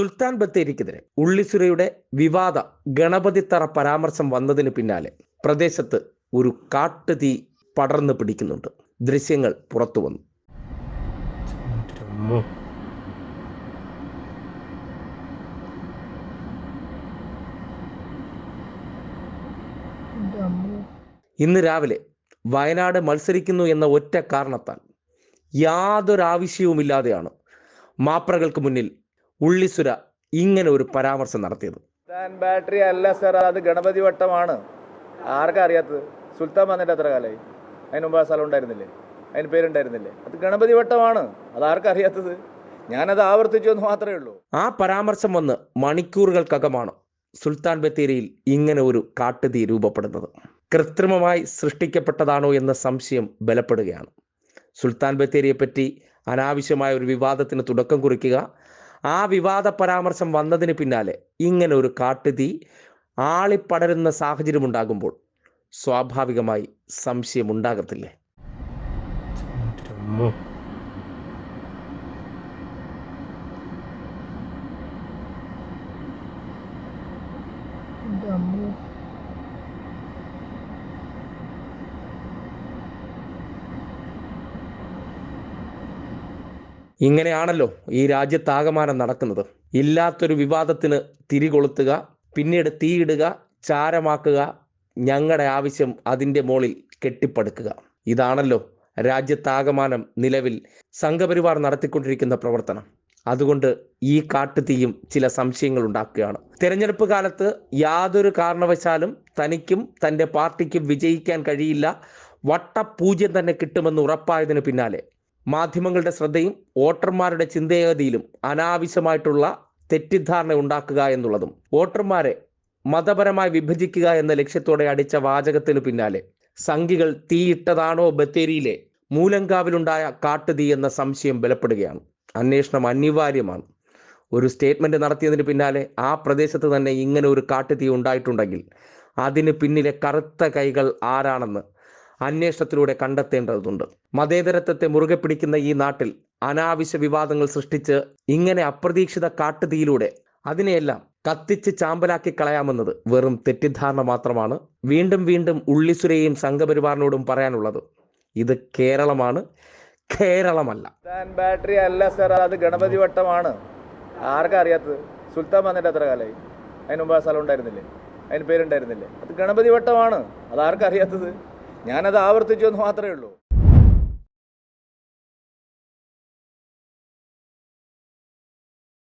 സുൽത്താൻ ബത്തേരിക്കെതിരെ ഉള്ളിസുരയുടെ വിവാദ ഗണപതിത്തറ പരാമർശം വന്നതിന് പിന്നാലെ പ്രദേശത്ത് ഒരു കാട്ടുതീ പടർന്നു പിടിക്കുന്നുണ്ട്. ദൃശ്യങ്ങൾ പുറത്തു വന്നു. ഇന്ന് രാവിലെ വയനാട് മത്സരിക്കുന്നു എന്ന ഒറ്റ കാരണത്താൽ യാതൊരാവശ്യവുമില്ലാതെയാണ് മാപ്രകൾക്ക് മുന്നിൽ ഉള്ളിസുര ഇങ്ങനെ ഒരു പരാമർശം നടത്തിയത്. ബാറ്ററി അല്ല സർ അത് ഗണപതി വട്ടമാണ്. ആർക്കാ അറിയാത്തത്? സുൽത്താൻ വന്നിട്ട് എത്ര കാലമായി അതിന് മുമ്പ് ആ സ്ഥലം ഉണ്ടായിരുന്നില്ലേ? അതിന് പേരുണ്ടായിരുന്നില്ലേ? അത് ഗണപതി വട്ടമാണ്. അത് ആർക്കാ അറിയാത്തത്? ഞാനത് ആവർത്തിച്ചു എന്ന് മാത്രമേ ഉള്ളൂ. ആ പരാമർശം വന്ന് മണിക്കൂറുകൾക്കകമാണ് സുൽത്താൻ ബത്തേരിയിൽ ഇങ്ങനെ ഒരു കാട്ടുതീ രൂപപ്പെടുന്നത്. കൃത്രിമമായി സൃഷ്ടിക്കപ്പെട്ടതാണോ എന്ന സംശയം ബലപ്പെടുകയാണ്. സുൽത്താൻ ബത്തേരിയെപ്പറ്റി അനാവശ്യമായ ഒരു വിവാദത്തിന് തുടക്കം കുറിക്കുക ആ വിവാദ പരാമർശം വന്നതിന് പിന്നാലെ ഇങ്ങനെ ഒരു കാട്ടുതീ ആളിപ്പടരുന്ന സാഹചര്യം ഉണ്ടാകുമ്പോൾ സ്വാഭാവികമായി സംശയം സംശയമുണ്ടാകത്തില്ലേ ഇങ്ങനെയാണല്ലോ ഈ രാജ്യത്താകമാനം നടക്കുന്നത്. ഇല്ലാത്തൊരു വിവാദത്തിന് തിരികൊളുത്തുക പിന്നീട് തീയിടുക ചാരമാക്കുക ഞങ്ങളുടെ ആവശ്യം അതിന്റെ മുകളിൽ കെട്ടിപ്പടുക്കുക. ഇതാണല്ലോ രാജ്യത്താകമാനം നിലവിൽ സംഘപരിവാർ നടത്തിക്കൊണ്ടിരിക്കുന്ന പ്രവർത്തനം. അതുകൊണ്ട് ഈ കാട്ടുതീയും ചില സംശയങ്ങൾ ഉണ്ടാക്കുകയാണ്. തിരഞ്ഞെടുപ്പ് കാലത്ത് യാതൊരു കാരണവശാലും തനിക്കും തന്റെ പാർട്ടിക്കും വിജയിക്കാൻ കഴിയില്ല. വട്ടപൂജ്യം തന്നെ കിട്ടുമെന്ന് ഉറപ്പായതിനു പിന്നാലെ മാധ്യമങ്ങളുടെ ശ്രദ്ധയും വോട്ടർമാരുടെ ചിന്തേഗതിയിലും അനാവശ്യമായിട്ടുള്ള തെറ്റിദ്ധാരണ ഉണ്ടാക്കുക എന്നുള്ളതും വോട്ടർമാരെ മതപരമായി വിഭജിക്കുക എന്ന ലക്ഷ്യത്തോടെ അടിച്ച വാചകത്തിന് പിന്നാലെ സംഘികൾ തീയിട്ടതാണോ ബത്തേരിയിലെ മൂലങ്കാവിലുണ്ടായ കാട്ടുതീ എന്ന സംശയം ബലപ്പെടുകയാണ്. അന്വേഷണം അനിവാര്യമാണ്. ഒരു സ്റ്റേറ്റ്മെന്റ് നടത്തിയതിന് പിന്നാലെ ആ പ്രദേശത്ത് തന്നെ ഇങ്ങനെ ഒരു കാട്ടുതീ ഉണ്ടായിട്ടുണ്ടെങ്കിൽ അതിന് പിന്നിലെ കറുത്ത കൈകൾ ആരാണെന്ന് അന്വേഷണത്തിലൂടെ കണ്ടെത്തേണ്ടതുണ്ട്. മതേതരത്വത്തെ മുറുകെ പിടിക്കുന്ന ഈ നാട്ടിൽ അനാവശ്യ വിവാദങ്ങൾ സൃഷ്ടിച്ച് ഇങ്ങനെ അപ്രതീക്ഷിത കാട്ടുതീയിലൂടെ അതിനെയെല്ലാം കത്തിച്ച് ചാമ്പലാക്കി കളയാമെന്നത് വെറും തെറ്റിദ്ധാരണ മാത്രമാണ്. വീണ്ടും വീണ്ടും ഉള്ളിസുരയും സംഘപരിവാറിനോടും പറയാനുള്ളത് ഇത് കേരളമാണ്. കേരളമല്ല. ബാറ്ററി അല്ല സർ അത് ഗണപതി വട്ടമാണ്. ആർക്കാ അറിയാത്തത്? സുൽത്താൻ വന്നിട്ട് എത്ര കാലമായി അതിന് മുമ്പ് ആ സ്ഥലം ഉണ്ടായിരുന്നില്ലേ? അതിന് പേരുണ്ടായിരുന്നില്ലേ? അത് ഗണപതി വട്ടമാണ്. അത് ആർക്കാ അറിയാത്തത്? ഞാനത് ആവർത്തിച്ചു എന്ന് മാത്രമേ ഉള്ളൂ.